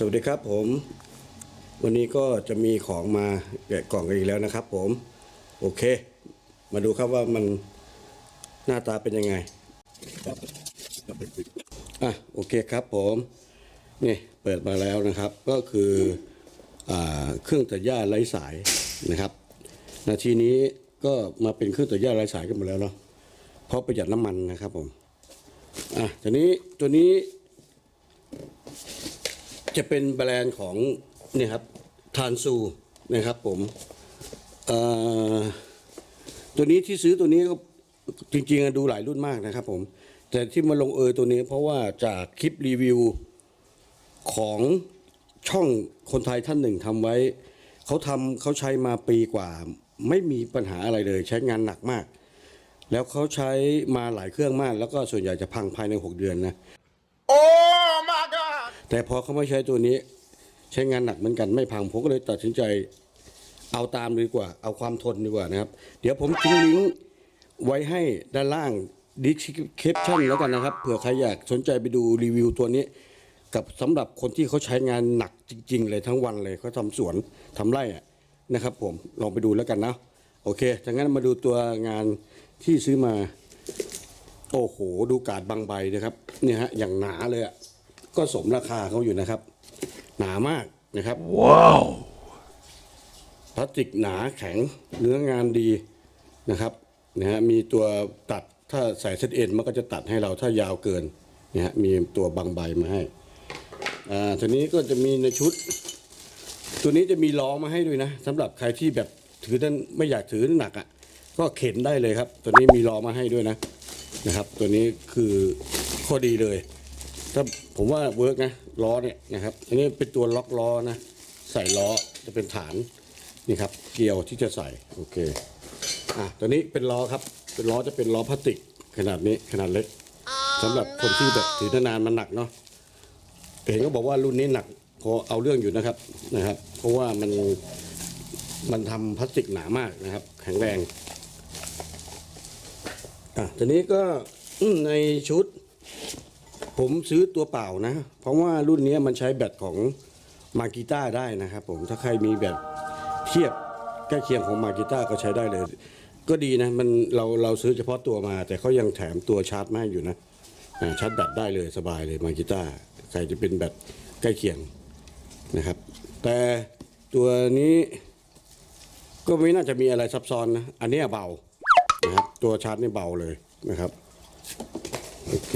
สวัสดีครับผม วันนี้ก็จะมีของมาแกะกล่องกันอีกแล้วนะครับ ผม โอเค มาดูครับว่ามันหน้าตาเป็นยังไงอะโอเคครับผมนี่เปิดมาแล้วนะครับ ก็คืออเครื่องตัดหญ้าไร้สายนะครับ นาทีนี้ก็มาเป็นเครื่องตัดหญ้าไร้สายกันหมดแล้วเนาะเพราะประหยัดน้ำมันนะครับผมอะทีนี้ตัวนี้ จะเป็นแบรนด์ของเนี่ยครับทานซูนะครับผมตัวนี้ที่ซื้อตัวนี้ก็จริงๆดูหลายรุ่นมากนะครับผมแต่ที่มาลงเอยตัวนี้เพราะว่าจากคลิปรีวิวของช่องคนไทยท่านหนึ่งทำไว้ เขาทำเขาใช้มาปีกว่า ไม่มีปัญหาอะไรเลย ใช้งานหนักมาก แล้วเขาใช้มาหลายเครื่องมาก แล้วก็ส่วนใหญ่จะพังภายใน 6 เดือนนะ แต่พอเขาไม่ใช้ตัวนี้ ใช้งานหนักเหมือนกันไม่พังผมก็เลยตัดสินใจเอาตามดีกว่า เอาความทนดีกว่านะครับ เดี๋ยวผมทิ้งลิงก์ไว้ให้ด้านล่างดิสคริปชั่นแล้วกันนะครับเผื่อใครอยากสนใจไปดูรีวิวตัวนี้ กับสำหรับคนที่เขาใช้งานหนักจริง ๆ เลยทั้งวันเลยเขาทำสวนทำไร่นะครับ ผมลองไปดูแล้วกันนะโอเคถ้างั้นมาดูตัวงานที่ซื้อมา โอ้โห ดูกาดบางใบนะครับเนี่ยฮะอย่างหนาเลยอะ ก็สมราคาเขาอยู่นะครับ หนามากนะครับ Wow! พลาสติกหนาแข็งเนื้องานดีนะครับนะฮะมีตัวตัดถ้าใส่เซตเอ็นมันก็จะตัดให้เราถ้ายาวเกินนะฮะมีตัวบางใบมาให้อ่าทีนี้ก็จะมีในชุด ตัวนี้จะมีล้อมาให้ด้วยนะสำหรับใครที่แบบถือด้านไม่อยากถือหนักอะก็เข็นได้เลยครับ ตัวนี้มีล้อมาให้ด้วยนะนะครับ ตัวนี้คือข้อดีเลย ถ้าผมว่าเวิร์กนะล้อเนี่ยนะครับอันนี้เป็นตัวล็อกล้อนะ ใส่ล้อจะเป็นฐานนี่ครับ เกลียวที่จะใส่โอเคอะตัวนี้เป็นล้อครับ เป็นล้อจะเป็นล้อพลาสติก ขนาดนี้ขนาดเล็กสำหรับคนที่แบบถือนานๆมันหนักเนาะเห็นก็บอกว่ารุ่นนี้หนักพอเอาเรื่องอยู่นะครับนะครับ เพราะว่ามันมันทำพลาสติกหนามากนะครับ แข็งแรงอะทีนี้ก็ในชุด ผมซื้อตัวเปล่านะ เพราะว่ารุ่นนี้มันใช้แบตของมากิต้าได้นะครับผมถ้าใครมีแบตเทียบใกล้เคียงของมากิต้าก็ใช้ได้เลย ก็ดีนะมันเราเราซื้อเฉพาะตัวมา แต่เขายังแถมตัวชาร์จมาให้อยู่นะชาร์จแบตได้เลยสบายเลยมากิต้าใครจะเป็นแบตใกล้เคียงนะครับ แต่ตัวนี้ก็ไม่น่าจะมีอะไรซับซ้อนนะ อันนี้เบานะครับตัวชาร์จนี่เบาเลยนะครับ โอเค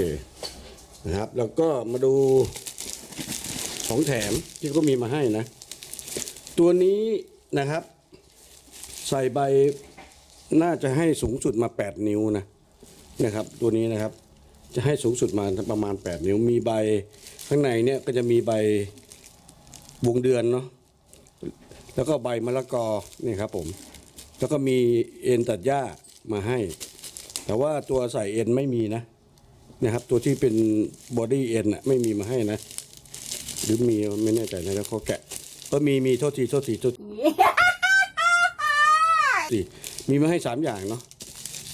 นะครับ แล้วก็มาดูของแถมที่ก็มีมาให้นะ ตัวนี้นะครับ ใส่ใบน่าจะให้สูงสุดมา 8 นิ้วนะนะครับ ตัวนี้นะครับ จะให้สูงสุดมาประมาณ 8 นิ้วมีใบข้างในเนี่ยก็จะมีใบวงเดือนเนาะแล้วก็ใบมะละกอนี่ครับผมแล้วก็มีเอ็นตัดหญ้ามาให้ แต่ว่าตัวใส่เอ็นไม่มีนะ นะครับตัวที่เป็นบอดี้เอ็นอะไม่มีมาให้นะ หรือมีไม่แน่ใจนะแล้วเขาแกะก็มีมีโทษทีโทษทีโทษทีมีมาให้สามอย่างเนาะ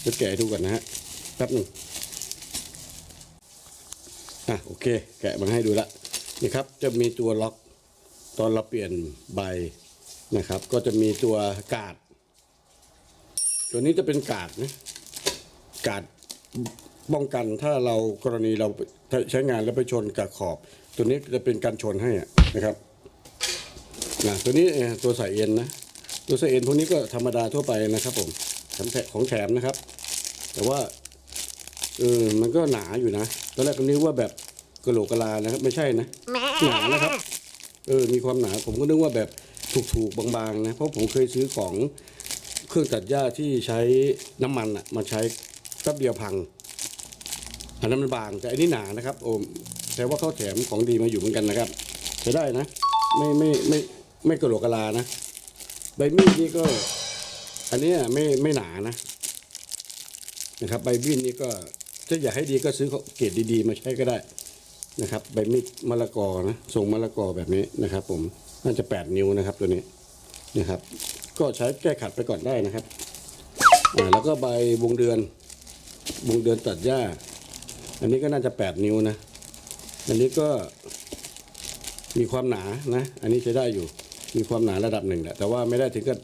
จะแกะให้ดูกันนะฮะแป๊บหนึ่งอะโอเค แกะมาให้ดูละนี่ครับจะมีตัวล็อกตอนเราเปลี่ยนใบนะครับ ก็จะมีตัวกาด ตัวนี้จะเป็นกาดนะกาด ป้องกันถ้าเรากรณีเราใช้งานแล้วไปชนกับขอบ ตัวนี้จะเป็นการชนให้นะครับนะตัวนี้ตัวใส่เอ็นนะตัวใส่เอ็นพวกนี้ก็ธรรมดาทั่วไปนะครับผมแถมแถมของแถมนะครับ แต่ว่าเออมันก็หนาอยู่นะตอนแรกก็นึกว่าแบบกระโหลกกะลานะครับ ไม่ใช่นะหนานะครับเออมีความหนาผมก็นึกว่าแบบถูกๆบางๆนะเพราะผมเคยซื้อของเครื่องตัดหญ้าที่ใช้น้ำมันอะมาใช้แป๊บเดียวพัง อันนั้นมันบางแต่อันนี้หนานะครับ โอ้แต่ว่าเขาแถมของดีมาอยู่เหมือนกันนะครับใช้ได้นะ ไม่ไม่ไม่ไม่กระโหลกกะลานะ ใบมีดนี่ก็ อันนี้ไม่ไม่หนานะ นะครับ ใบมีดนี่ก็ถ้าอยากให้ดีก็ซื้อเกรดดีๆ มาใช้ก็ได้นะครับ ใบมีดมะละกอนะทรงมะละกอแบบนี้นะครับ ผมน่าจะ 8 นิ้วนะครับตัวนี้นะครับ ก็ใช้แก้ขัดไปก่อนได้นะครับอ่าแล้วก็ใบวงเดือนวงเดือนตัดหญ้า อันนี้ก็น่าจะแปดนิ้วนะ อันนี้ก็มีความหนานะ อันนี้ใช้ได้อยู่ มีความหนาระดับหนึ่งแหละ แต่ว่าไม่ได้ถึงกับ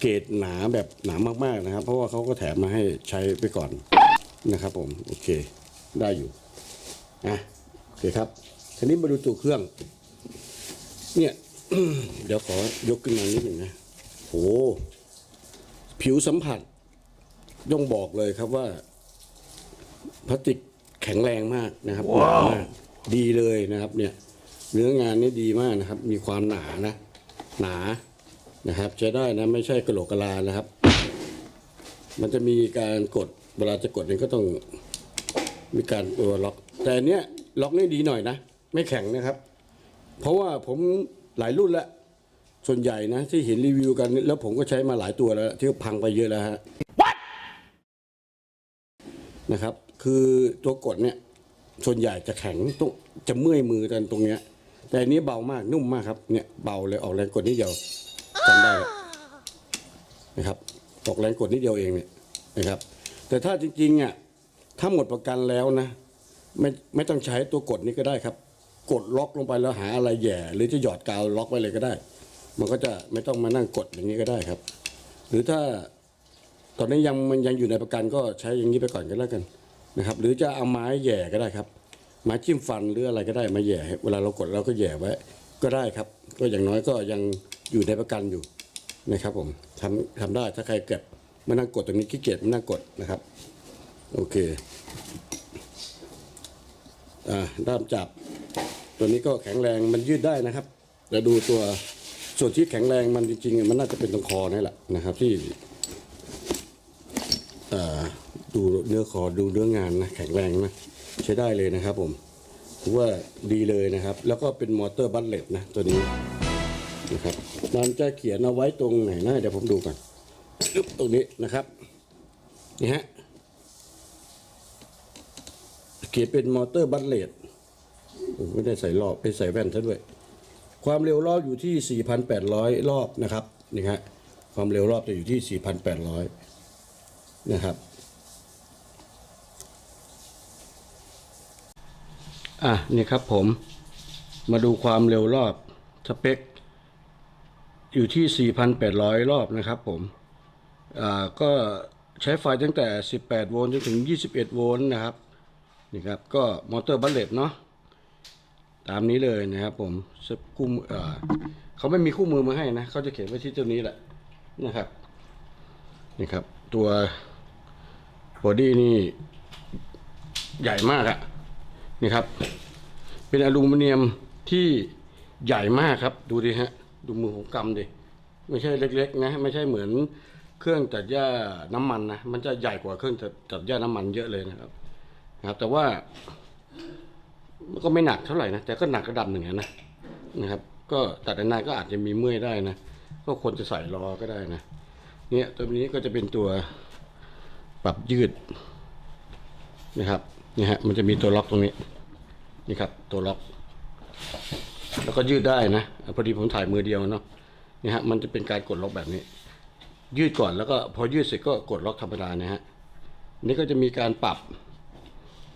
เกรดหนาแบบหนามากๆนะครับ เพราะว่าเขาก็แถมมาให้ใช้ไปก่อนนะครับผม โอเค ได้อยู่อะโอเคครับ ทีนี้มาดูตัวเครื่อง เนี่ย เดี๋ยวขอยกขึ้นมานิดหนึ่งนะโห ผิวสัมผัสย่องบอกเลยครับว่าพลาสติก แข็งแรงมากนะครับหนามากดีเลยนะครับเนี่ยเนื้องานนี่ดีมากนะครับ มีความหนานะหนานะครับใช้ได้นะไม่ใช่กระโหลกกะลานะครับ มันจะมีการกดเวลาจะกดเนี่ยก็ต้องมีการตัวล็อก แต่อันเนี้ยล็อกนี่ดีหน่อยนะไม่แข็งนะครับ เพราะว่าผมหลายรุ่นแล้วส่วนใหญ่นะที่เห็นรีวิวกันแล้วผมก็ใช้มาหลายตัวแล้วที่พังไปเยอะแล้วฮะ นะครับ คือตัวกดเนี่ยส่วนใหญ่จะแข็งตรงจะเมื่อยมือกันตรงเนี้ย แต่อันนี้เบามากนุ่มมากครับเนี่ยเบาเลยออกแรงกดนิดเดียวจำได้นะครับออกแรงกดนิดเดียวเองเนี่ยนะครับ แต่ถ้าจริงๆอะถ้าหมดประกันแล้วนะ ไม่ไม่ต้องใช้ตัวกดนี้ก็ได้ครับ กดล็อกลงไปแล้วหาอะไรแย่ หรือจะหยอดกาวล็อกไว้เลยก็ได้ มันก็จะไม่ต้องมานั่งกดอย่างนี้ก็ได้ครับ หรือถ้า ตอนนี้ยังมันยังอยู่ในประกันก็ใช้อย่างนี้ไปก่อนก็แล้วกันนะครับ หรือจะเอาไม้แหย่ก็ได้ครับ ไม้จิ้มฟันหรืออะไรก็ได้มาแหย่เวลาเรากดเราก็แหย่ไว้ก็ได้ครับ ก็อย่างน้อยก็ยังอยู่ในประกันอยู่นะครับผมทำทำได้ถ้าใครเก็บมานั่งกดตรงนี้ขี้เกียจมานั่งกดนะครับ โอเคอ่าด้ามจับ ตัวนี้ก็แข็งแรงมันยืดได้นะครับแต่ดูตัวส่วนที่แข็งแรงมันจริงๆมันน่าจะเป็นตรงคอนี่แหละนะครับ ที่ ดูเนื้อคอดูเนื้องานนะแข็งแรงนะใช้ได้เลยนะครับผมถือว่าดีเลยนะครับ แล้วก็เป็นมอเตอร์บัตเลตนะตัวนี้นะครับมันจะเขียนเอาไว้ตรงไหนนะเดี๋ยวผมดูก่อนตรงนี้นะครับนี่ฮะเขียนเป็นมอเตอร์บัตเลตไม่ได้ใส่รอบไปใส่แว่นซะด้วย ความเร็วรอบอยู่ที่ 4,800 รอบนะครับนี่ฮะความเร็วรอบจะอยู่ที่ 4,800 นะครับอะนี่ครับผมมาดูความเร็วรอบสเปค อยู่ที่ 4,800 รอบนะครับผมอ่าก็ใช้ไฟตั้งแต่ 18 โวลต์จนถึง 21 โวลต์นะครับนี่ครับก็มอเตอร์บัลเลตเนาะตามนี้เลยนะครับผมคู่มืออ่าเขาไม่มีคู่มือมาให้นะเขาจะเขียนไว้ที่ตัวนี้แหละนะครับนี่ครับตัว บอดี้นี่ใหญ่มากอะนี่ครับ เป็นอลูมิเนียมที่ใหญ่มากครับ ดูดิฮะ ดูมือของกำดิไม่ใช่เล็ก ๆ นะ ไม่ใช่เหมือนเครื่องตัดหญ้าน้ำมันนะมันจะใหญ่กว่าเครื่องตัดตัดหญ้าน้ำมันเยอะเลยนะครับนะครับ แต่ว่ามันก็ไม่หนักเท่าไหร่นะแต่ก็หนักระดับหนึ่งนะนะครับ ก็ตัดนานก็อาจจะมีเมื่อยได้นะก็ควรจะใส่รอก็ได้นะเนี่ยตัวนี้ก็จะเป็นตัว ปรับยืดนะครับนี่ฮะมันจะมีตัวล็อกตรงนี้นี่ครับ ตัวล็อก แล้วก็ยืดได้นะพอดีผมถ่ายมือเดียวเนาะนี่ฮะมันจะเป็นการกดล็อกแบบนี้ ยืดก่อนแล้วก็พอยืดเสร็จก็กดล็อกธรรมดานะฮะนี่ก็จะมีการปรับ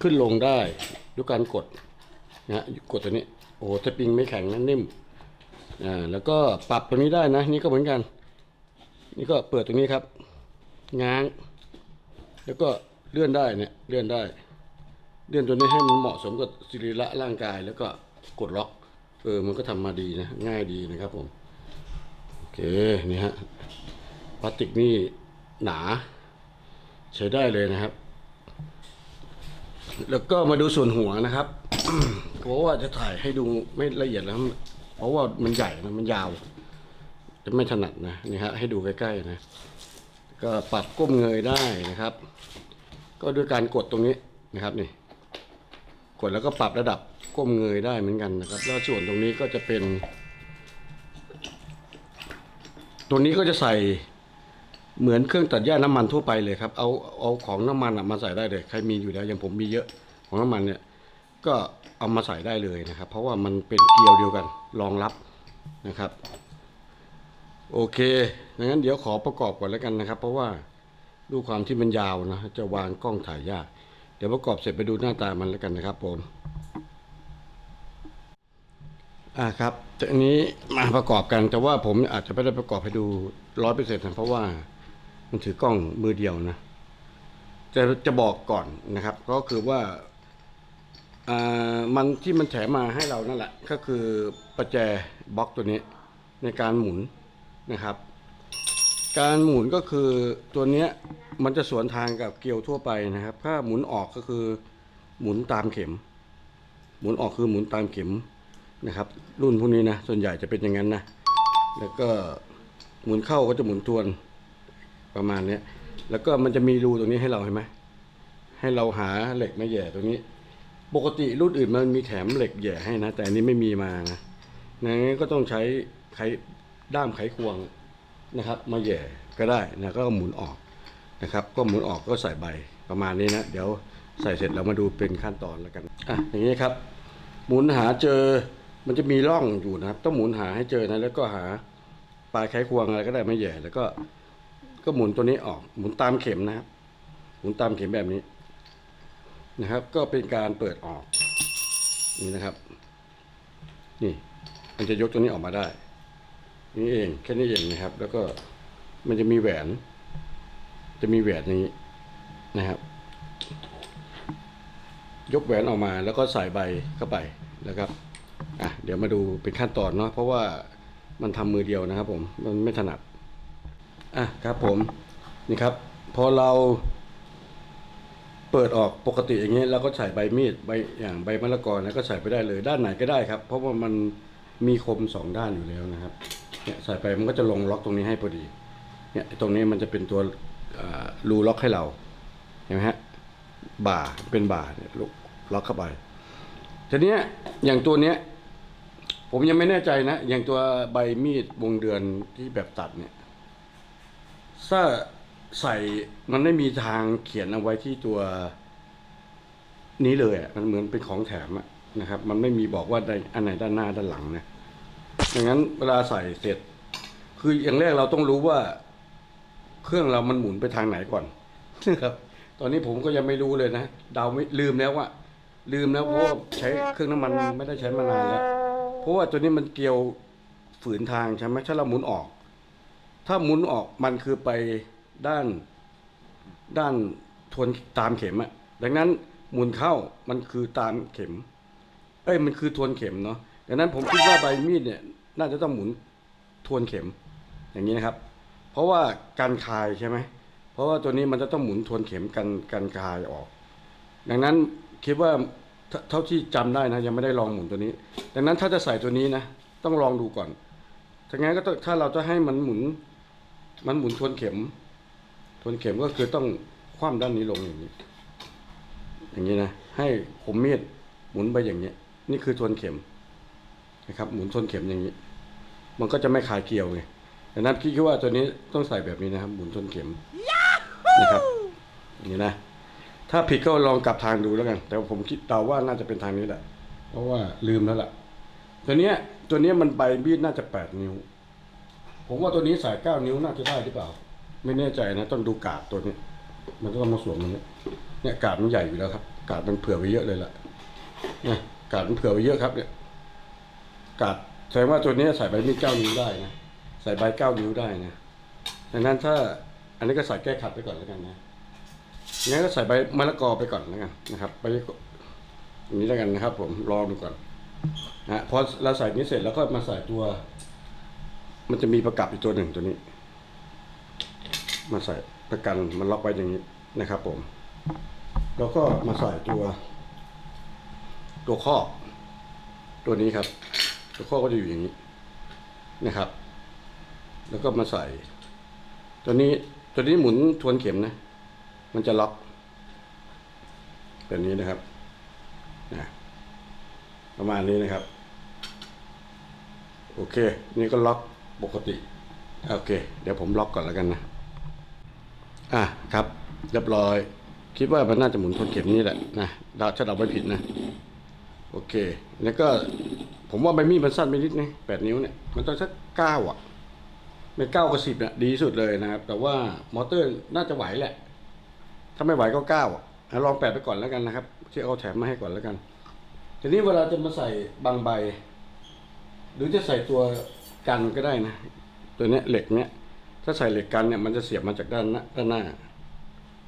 ขึ้นลงได้ด้วยการกดนะฮะกดตัวนี้โอ้โหสปริงไม่แข็งนะนิ่มอ่าแล้วก็ปรับตัวนี้ได้นะ นี่ก็เหมือนกัน นี่ก็เปิดตรงนี้ครับ ง้าง แล้วก็เลื่อนได้เนี่ยเลื่อนได้ เลื่อนตัวนี้ให้มันเหมาะสมกับสิริระร่างกาย แล้วก็กดล็อกเออมันก็ทำมาดีนะง่ายดีนะครับผมโอเคนี่ฮะพลาสติกนี่หนา ใช้ได้เลยนะครับ แล้วก็มาดูส่วนหัวนะครับเพราะว่าจะถ่ายให้ดูไม่ละเอียดแล้ว เพราะว่ามันใหญ่นะมันยาว จะไม่ถนัดนะนี่ฮะให้ดูใกล้ๆนะ ก็ปรับก้มเงยได้นะครับ ก็ด้วยการกดตรงนี้นะครับนี่ กดแล้วก็ปรับระดับก้มเงยได้เหมือนกันนะครับ แล้วส่วนตรงนี้ก็จะเป็น ตัวนี้ก็จะใส่เหมือนเครื่องตัดหญ้าน้ำมันทั่วไปเลยครับ เอาเอาของน้ำมันมาใส่ได้เลย ใครมีอยู่แล้วอย่างผมมีเยอะของน้ำมันเนี่ย ก็เอามาใส่ได้เลยนะครับ เพราะว่ามันเป็นเกลียวเดียวกันรองรับนะครับ โอเคดังนั้นเดี๋ยวขอประกอบก่อนแล้วกันนะครับ เพราะว่าดูความที่มันยาวนะ จะวางกล้องถ่ายยาก เดี๋ยวประกอบเสร็จไปดูหน้าตามันแล้วกันนะครับผมอ่าครับอันนี้มาประกอบกันแต่ว่าผมอาจจะไม่ได้ประกอบให้ดูร้อยเปอร์เซ็นต์นะเพราะว่ามันถือกล้องมือเดียวนะจะจะบอกก่อนนะครับ ก็คือว่าอ่ามันที่มันแถมมาให้เรานั่นแหละ ก็คือประแจบล็อกตัวนี้ในการหมุน นะครับ การหมุนก็คือตัวเนี้ยมันจะสวนทางกับเกลียวทั่วไปนะครับ ถ้าหมุนออกก็คือหมุนตามเข็ม หมุนออกคือหมุนตามเข็มนะครับ รุ่นพวกนี้นะส่วนใหญ่จะเป็นอย่างนั้นนะแล้วก็หมุนเข้าก็จะหมุนทวนประมาณเนี้ยแล้วก็มันจะมีรูตรงนี้ให้เราเห็นไหมให้เราหาเหล็กมาแย่ตรงนี้ ปกติรุ่นอื่นมันมีแถมเหล็กแย่ให้นะ แต่อันนี้ไม่มีมานะงั้นก็ต้องใช้ไข ด้ามไขควงนะครับ มาแย่ก็ได้นะก็หมุนออกนะครับ ก็หมุนออกก็ใส่ใบประมาณนี้นะ เดี๋ยวใส่เสร็จเรามาดูเป็นขั้นตอนแล้วกันอะอย่างนี้ครับ หมุนหาเจอมันจะมีร่องอยู่นะครับ ต้องหมุนหาให้เจอนะแล้วก็หาปลายไขควงอะไรก็ได้ไม่แย่แล้วก็ ก็หมุนตัวนี้ออก หมุนตามเข็มนะครับ หมุนตามเข็มแบบนี้นะครับ ก็เป็นการเปิดออกนี่นะครับ นี่ มันจะยกตัวนี้ออกมาได้ นี่เองแค่นี้เองนะครับ แล้วก็มันจะมีแหวน จะมีแหวนอย่างนี้นะครับ ยกแหวนออกมาแล้วก็ใส่ใบเข้าไปนะครับอะเดี๋ยวมาดูเป็นขั้นตอนเนาะเพราะว่ามันทำมือเดียวนะครับ ผมมันไม่ถนัดอะครับผมนี่ครับ พอเราเปิดออกปกติอย่างเงี้ยเราก็ใส่ใบมีดใบอย่างใบมะละกอนะก็ใส่ไปได้เลย ด้านไหนก็ได้ครับ เพราะว่ามันมีคมสองด้านอยู่แล้วนะครับ เนี่ยใส่ไปมันก็จะลงล็อกตรงนี้ให้พอดี เนี่ยตรงนี้มันจะเป็นตัวรูล็อกให้เรา เห็นไหมฮะ บ่าเป็นบ่าเนี่ยล็อกล็อกเข้าไป ทีนี้อย่างตัวเนี้ย ผมยังไม่แน่ใจนะ อย่างตัวใบมีดวงเดือนที่แบบตัดเนี่ย ถ้าใส่มันไม่มีทางเขียนเอาไว้ที่ตัวนี้เลยอะมันเหมือนเป็นของแถมอะนะครับ มันไม่มีบอกว่าใดอันไหนด้านหน้าด้านหลังนะ ดังนั้นเวลาใส่เสร็จ คืออย่างแรกเราต้องรู้ว่า เครื่องเรามันหมุนไปทางไหนก่อนนะครับ ตอนนี้ผมก็ยังไม่รู้เลยนะเดาไม่ลืมแล้วว่าลืมแล้วเพราะว่าใช้เครื่องน้ำมันไม่ได้ใช้มานานแล้ว เพราะว่าตัวนี้มันเกี่ยวฝืนทางใช่ไหมถ้าเราหมุนออก ถ้าหมุนออกมันคือไปด้านด้านทวนตามเข็มอะดังนั้นหมุนเข้ามันคือตามเข็ม เอ้ยมันคือทวนเข็มเนาะดังนั้นผมคิดว่าใบมีดเนี่ย น่าจะต้องหมุนทวนเข็มอย่างนี้นะครับ เพราะว่าการคายใช่ไหมเพราะว่าตัวนี้มันจะต้องหมุนทวนเข็มกันกันคายออก ดังนั้นคิดว่าเท่าที่จำได้นะยังไม่ได้ลองหมุนตัวนี้ ดังนั้นถ้าจะใส่ตัวนี้นะต้องลองดูก่อนถ้างั้นก็ถ้าเราจะให้มันหมุน มันหมุนทวนเข็ม ทวนเข็มก็คือต้องคว่ำด้านนี้ลงอย่างนี้ อย่างนี้นะให้ผมมีดหมุนไปอย่างนี้ นี่คือทวนเข็มนะครับ หมุนทวนเข็มอย่างนี้ มันก็จะไม่คายเกลียวไงดังนั้นพี่คิดว่าตัวนี้ต้องใส่แบบนี้นะครับหมุนทวนเข็มนะครับอย่างนี้นะ ถ้าผิดก็ลองกลับทางดูแล้วกัน แต่ผมคิดเดาว่าน่าจะเป็นทางนี้แหละ เพราะว่าลืมแล้วล่ะ ตัวเนี้ยตัวเนี้ยมันใบมีดน่าจะแปดนิ้ว ผมว่าตัวนี้ใส่เก้านิ้วน่าจะได้หรือเปล่า ไม่แน่ใจนะต้องดูกาดตัวนี้ มันก็ต้องมาสวมตรงนี้เนี่ยกาดมันใหญ่อยู่แล้วครับ กาดมันเผื่อไว้เยอะเลยล่ะเนี่ยกาดมันเผื่อไว้เยอะครับ เนี่ยกาด แสดงว่าตัวนี้ใส่ใบมีดเก้านิ้วได้นะ ใส่ใบเก้านิ้วได้นะดังนั้นถ้าอันนี้ก็ใส่แก้ขัดไปก่อนแล้วกันนะงั้นก็ใส่ใบมะละกอไปก่อนแล้วกันนะครับไปนี้แล้วกันนะครับ ผมลองดูก่อนนะพอเราใส่นี้เสร็จแล้วก็มาใส่ตัว มันจะมีประกับอีกตัวหนึ่งตัวนี้ มาใส่ประกันมันล็อกไว้อย่างนี้นะครับ ผม แล้วก็มาใส่ตัว ตัวข้อบ ตัวนี้ครับ ข้อก็จะอยู่อย่างนี้นะครับ แล้วก็มาใส่ ตัวนี้ตัวนี้หมุนทวนเข็มนะ มันจะล็อกแบบนี้นะครับนะประมาณนี้นะครับ โอเค นี่ก็ล็อกปกติ โอเค เดี๋ยวผมล็อกก่อนแล้วกันนะ อะครับ เรียบร้อย คิดว่ามันน่าจะหมุนทวนเข็มนี่แหละนะเราถ้าเราไม่ผิดนะ โอเค แล้วก็ผมว่าใบมีดมันสั้นไปนิดนึงแปดนิ้วเนี่ย มันต้องสักเก้าอะ ไม่เก้ากับสิบเนี่ยดีสุดเลยนะครับ แต่ว่ามอเตอร์น่าจะไหวแหละ ถ้าไม่ไหวก็เก้าอะอะลองแปดไปก่อนแล้วกันนะครับ ที่เอาแถมมาให้ก่อนแล้วกัน ทีนี้เวลาจะมาใส่บางใบ หรือจะใส่ตัวกันก็ได้นะ ตัวเนี้ยเหล็กเนี้ย ถ้าใส่เหล็กกันเนี่ยมันจะเสียบมาจากด้านหน้าด้านหน้า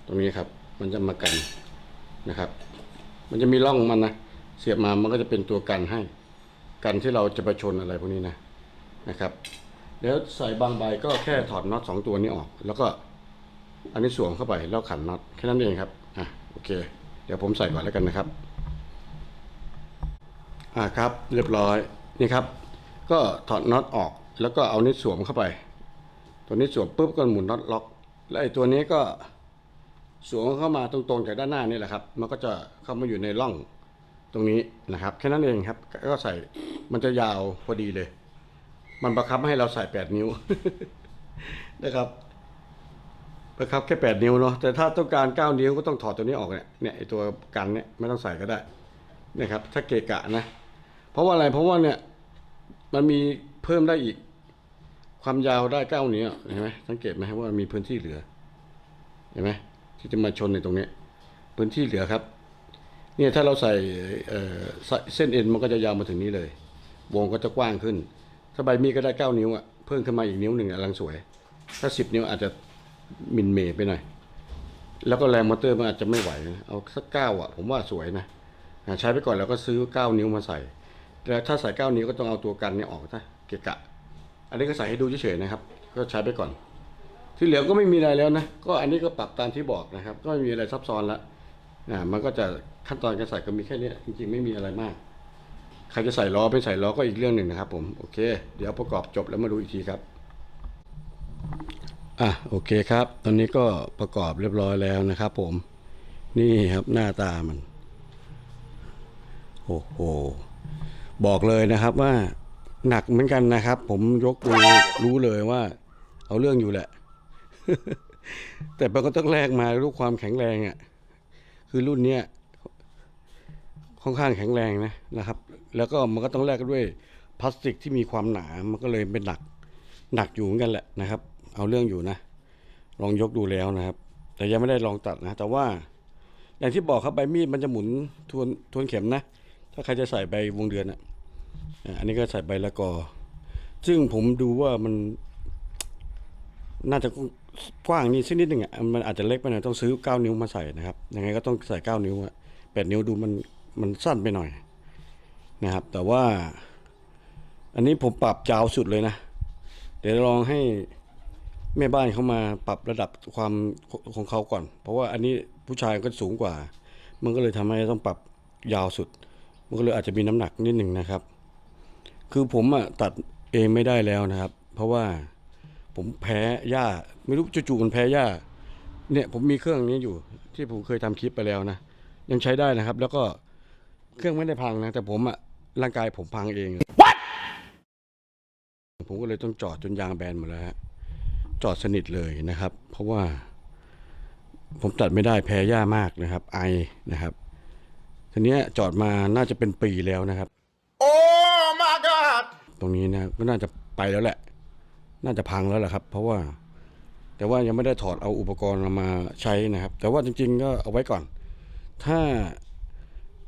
ตรงนี้ครับ มันจะมากันนะครับ มันจะมีร่องมันนะ เสียบมามันก็จะเป็นตัวกันให้ กันที่เราจะไปชนอะไรพวกนี้นะนะครับเดี๋ยวใส่บางใบก็แค่ถอดน็อตสองตัวนี้ออก แล้วก็อันนี้สวมเข้าไปแล้วขันน็อตแค่นั้นเองครับอะโอเค เดี๋ยวผมใส่ก่อนแล้วกันนะครับอ่าครับเรียบร้อยนี่ครับ ก็ถอดน็อตออก แล้วก็เอานี้สวมเข้าไป ตัวนี้สวมปุ๊บก็หมุนน็อตล็อก แล้วไอ้ตัวนี้ก็สวมเข้ามาตรงๆจากด้านหน้านี่แหละครับ มันก็จะเข้ามาอยู่ในร่อง ตรงนี้นะครับ แค่นั้นเองครับ ก็ใส่มันจะยาวพอดีเลย มันบังคับให้เราใส่แปดนิ้วนะครับบังคับแค่แปดนิ้วเนาะแต่ถ้าต้องการเก้านิ้วก็ต้องถอดตัวนี้ออกเนี่ยเนี่ยไอตัวกันเนี่ยไม่ต้องใส่ก็ได้นะครับ ถ้าเกะกะนะ เพราะว่าอะไรเพราะว่าเนี่ยมันมีเพิ่มได้อีก ความยาวได้เก้านิ้วเห็นไหมสังเกตไหมว่ามันมีพื้นที่เหลือเห็นไหมที่จะมาชนในตรงนี้ พื้นที่เหลือครับ เนี่ยถ้าเราใส่เส้นเอ็นมันก็จะยาวมาถึงนี้เลย วงก็จะกว้างขึ้น ถ้าใบมีก็ได้เก้านิ้วอะเพิ่มขึ้นมาอีกนิ้วหนึ่งกำลังสวย ถ้าสิบนิ้วอาจจะมินเมย์ไปหน่อย แล้วก็แรงมอเตอร์มันอาจจะไม่ไหวนะเอาสักเก้าอะผมว่าสวยนะใช้ไปก่อนแล้วก็ซื้อเก้านิ้วมาใส่แต่ถ้าใส่เก้านิ้วก็ต้องเอาตัวกันเนี่ยออกถ้าเกะกะ อันนี้ก็ใส่ให้ดูเฉยๆนะครับ ก็ใช้ไปก่อน ที่เหลือก็ไม่มีอะไรแล้วนะก็อันนี้ก็ปรับตามที่บอกนะครับ ก็ไม่มีอะไรซับซ้อนละ นะมันก็จะขั้นตอนการใส่ก็มีแค่นี้จริงๆไม่มีอะไรมาก ใครจะใส่ล้อไม่ใส่ล้อก็อีกเรื่องหนึ่งนะครับ ผมโอเค เดี๋ยวประกอบจบแล้วมาดูอีกทีครับอะโอเคครับ ตอนนี้ก็ประกอบเรียบร้อยแล้วนะครับ ผม นี่ครับหน้าตามันโอ้โหบอกเลยนะครับว่าหนักเหมือนกันนะครับ ผมยกดูรู้เลยว่า เอาเรื่องอยู่แหละ แต่มันก็ต้องแลกมาด้วยความแข็งแรงอะ่ะ คือรุ่นเนี้ยค่อนข้างแข็งแรงนะนะครับ แล้วก็มันก็ต้องแลกด้วยพลาสติกที่มีความหนา มันก็เลยเป็นหนักหนักอยู่เหมือนกันแหละนะครับ เอาเรื่องอยู่นะ ลองยกดูแล้วนะครับ แต่ยังไม่ได้ลองตัดนะ แต่ว่า อย่างที่บอกครับใบมีดมันจะหมุนทวนทวนเข็มนะ ถ้าใครจะใส่ใบวงเดือนอะอะอันนี้ก็ใส่ใบละกอ ซึ่งผมดูว่ามันน่าจะกว้างนี่สักนิดหนึ่งอะมันอาจจะเล็กไปหน่อยต้องซื้อเก้านิ้วมาใส่นะครับยังไงก็ต้องใส่เก้านิ้วอะแปดนิ้วดูมันมันสั้นไปหน่อยนะครับ แต่ว่า อันนี้ผมปรับยาวสุดเลยนะ เดี๋ยวลองให้แม่บ้านเขามาปรับระดับความของเขาก่อน เพราะว่าอันนี้ผู้ชายก็สูงกว่า มันก็เลยทำให้ต้องปรับยาวสุด มันก็เลยอาจจะมีน้ำหนักนิดหนึ่งนะครับ คือผมอะตัดเองไม่ได้แล้วนะครับ เพราะว่า ผมแพ้หญ้า ไม่รู้จู่ๆมันแพ้หญ้า เนี่ยผมมีเครื่องนี้อยู่ที่ผมเคยทำคลิปไปแล้วนะ ยังใช้ได้นะครับ แล้วก็เครื่องไม่ได้พังนะ แต่ผมอะร่างกายผมพังเองผมก็เลยต้องจอดจนยางแบนหมดแล้วฮะจอดสนิทเลยนะครับ เพราะว่า ผมตัดไม่ได้แพ้หญ้ามากนะครับ ไอนะครับทีเนี้ยจอดมาน่าจะเป็นปีแล้วนะครับ Oh my God! ตรงนี้นะก็น่าจะไปแล้วแหละ น่าจะพังแล้วแหละครับ เพราะว่า แต่ว่ายังไม่ได้ถอดเอาอุปกรณ์มาใช้นะครับ แต่ว่าจริง ๆ ก็เอาไว้ก่อน ถ้า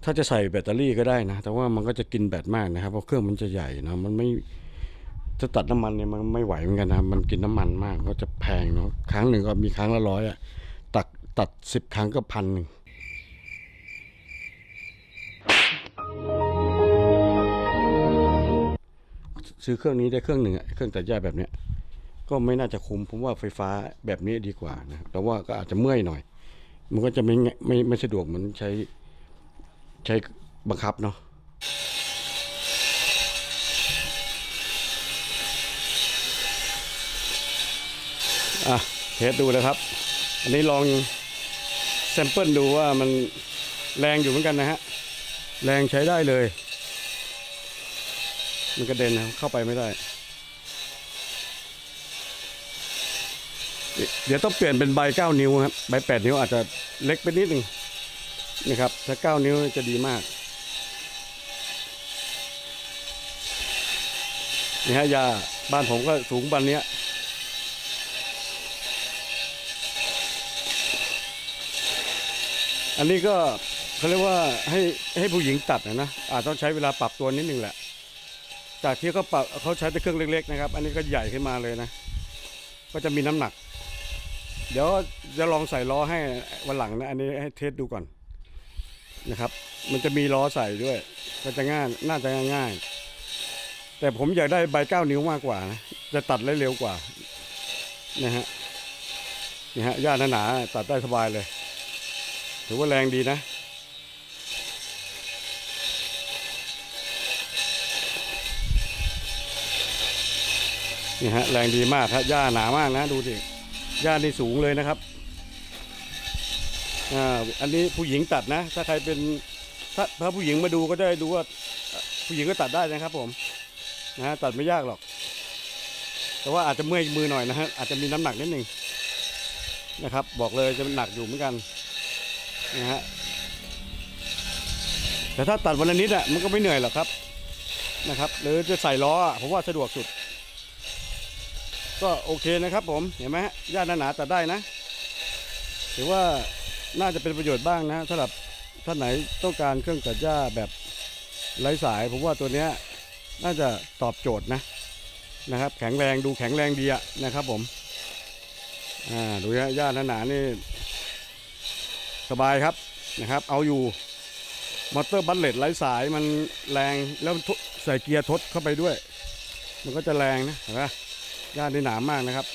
ถ้าจะใส่แบตเตอรี่ก็ได้นะ แต่ว่ามันก็จะกินแบตมากนะครับเพราะเครื่องมันจะใหญ่นะมันไม่จะตัดน้ำมันเนี่ยมันไม่ไหวเหมือนกันนะมันกินน้ำมันมากก็จะแพงเนาะครั้งหนึ่งก็มีครั้งละร้อยอะตัดตัดสิบครั้งก็พันหนึ่ง ซื้อเครื่องนี้ได้เครื่องหนึ่งอะเครื่องตัดหญ้าแบบเนี้ยก็ไม่น่าจะคุ้มผมว่าไฟฟ้าแบบนี้ดีกว่านะแต่ว่าก็อาจจะเมื่อยหน่อย มันก็จะไม่ง่ายไม่ไม่สะดวกเหมือนใช้ใช้บังคับเนาะอะเทสดูแล้วครับ อันนี้ลองแซมเปิลดูว่ามันแรงอยู่เหมือนกันนะฮะ แรงใช้ได้เลย มันกระเด็นเข้าไปไม่ได้เดี๋ยวเดี๋ยวต้องเปลี่ยนเป็นใบเก้านิ้วครับใบแปดนิ้วอาจจะเล็กไปนิดหนึ่งนะครับ ถ้าเก้านิ้วจะดีมากนี่ฮะยาบ้านผมก็สูงบันเนี้ยอันนี้ก็เขาเรียกว่าให้ให้ผู้หญิงตัดนะนะอาจต้องใช้เวลาปรับตัวนิดนึงแหละ จากที่เขาปรับเขาใช้แต่เครื่องเล็กๆนะครับ อันนี้ก็ใหญ่ขึ้นมาเลยนะ ก็จะมีน้ำหนัก เดี๋ยวจะลองใส่ล้อให้วันหลังนะ อันนี้ให้เทสดูก่อนนะครับ มันจะมีล้อใส่ด้วย ก็จะง่ายน่าจะง่ายแต่ผมอยากได้ใบเก้านิ้วมากกว่านะจะตัดได้เร็วกว่านะฮะนี่ฮะหญ้าหนาๆตัดได้สบายเลย ถือว่าแรงดีนะ นี่ฮะแรงดีมากฮะหญ้าหนามากนะดูสิหญ้านี่สูงเลยนะครับอ่าอันนี้ผู้หญิงตัดนะ ถ้าใครเป็นถ้าถ้าผู้หญิงมาดูก็จะได้ดูว่าผู้หญิงก็ตัดได้นะครับ ผมนะฮะตัดไม่ยากหรอก แต่ว่าอาจจะเมื่อยมือหน่อยนะฮะอาจจะมีน้ำหนักนิดนึงนะครับ บอกเลยจะหนักอยู่เหมือนกันนะฮะแต่ถ้าตัดวันละนิดอะมันก็ไม่เหนื่อยหรอกครับนะครับ หรือจะใส่ล้อผมว่าสะดวกสุด ก็โอเคนะครับผมเห็นไหมฮะหญ้าหนาๆตัดได้นะถือว่าน่าจะเป็นประโยชน์บ้างนะสำหรับท่านไหนต้องการเครื่องตัดหญ้าแบบไร้สาย ผมว่าตัวเนี้ยน่าจะตอบโจทย์นะนะครับ แข็งแรงดูแข็งแรงดีอะนะครับผมอ่าดูฮะหญ้าหนาๆนี่สบายครับนะครับ เอาอยู่มอเตอร์บัลเลตไร้สายมันแรงแล้วใส่เกียร์ทดเข้าไปด้วย มันก็จะแรงนะเห็นไหม ก้านได้หนามากนะครับ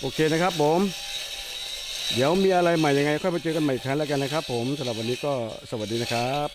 โอเคนะครับผม เดี๋ยวมีอะไรใหม่ยังไงค่อยมาเจอกันใหม่ครั้งแล้วกันนะครับ ผมสำหรับวันนี้ก็สวัสดีนะครับ